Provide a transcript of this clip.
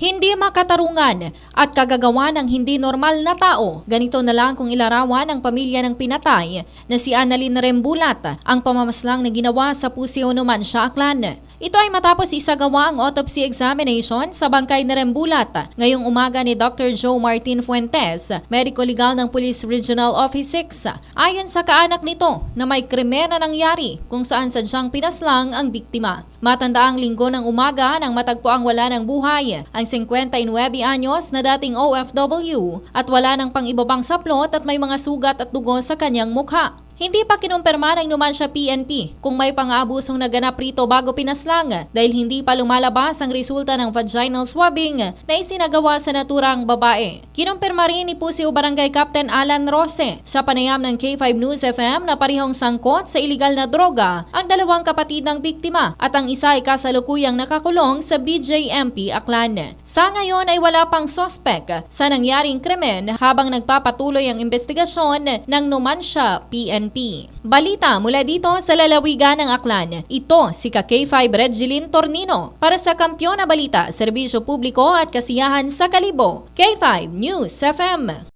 Hindi makatarungan at kagagawa ng hindi normal na tao. Ganito na lang kung ilarawan ng pamilya ng pinatay na si Annalyn Rembulat ang pamamaslang na ginawa sa Puseo Numancia, Aklan. Ito ay matapos isagawa ang autopsy examination sa bangkay ni Rembulat ngayong umaga ni Dr. Joe Martin Fuentes, medico legal ng Police Regional Office 6. Ayon sa kaanak nito na may krimen na nangyari kung saan sadyang pinaslang ang biktima. Matandaang linggo ng umaga nang matagpuang wala ng buhay ang 59 anyos na dating OFW at wala ng pang-ibabang saplot at may mga sugat at dugo sa kanyang mukha. Hindi pa kinumpirma ng Numancia PNP kung may pang-aabusong naganap rito bago pinaslang dahil hindi pa lumalabas ang resulta ng vaginal swabbing na isinagawa sa naturang babae. Kinumpirma rin ni Puseo Barangay Captain Alan Rose sa panayam ng K5 News FM na parehong sangkot sa iligal na droga ang dalawang kapatid ng biktima at ang isa ay kasalukuyang nakakulong sa BJMP Aklan. Sa ngayon ay wala pang sospek sa nangyaring krimen habang nagpapatuloy ang investigasyon ng Numancia PNP. Balita mula dito sa lalawigan ng Aklan. Ito si Ka-K5 Regilin Tornino para sa Kampyon na Balita, Serbisyo Publiko at Kasiyahan sa Kalibo. K5 News FM.